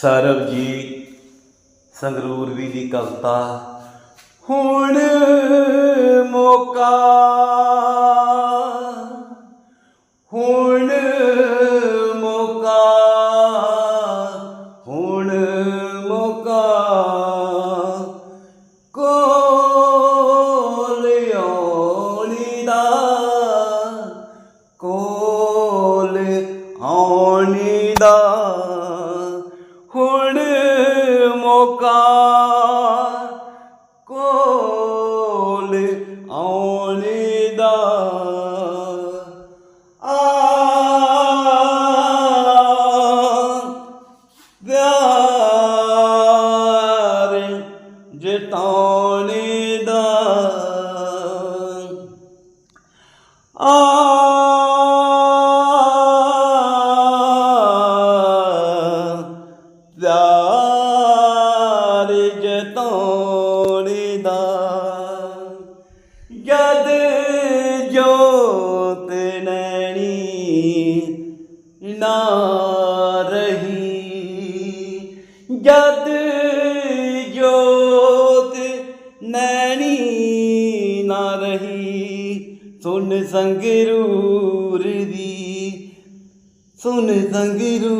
ਸਰਬਜੀਤ ਸੰਗਰੂਰ ਵੀ ਦੀ ਕਵਿਤਾ। ਹੁਣ ਮੌਕਾ। ਹੁਣ ਹੁਣ ਮੌਕਾ ਕੋਲ ਆਉਣੀ ਦਾ। ਆ ਪਿਆਰ ਜਤਾਉਣੇ ਦਾ। ਆ ਪਿਆਰ ਜਤਾਉਣੇ ਦਾ ਜਦ ਜੋਤ ਨੈਣੀ ਨਾ ਰਹੀ, ਜਦ ਜੋਤ ਨੈਣੀ ਨਾ ਰਹੀ ਸੁਣ ਸੰਗਰੂਰ ਦੀ ਸੁਣ ਸੰਗਰੂ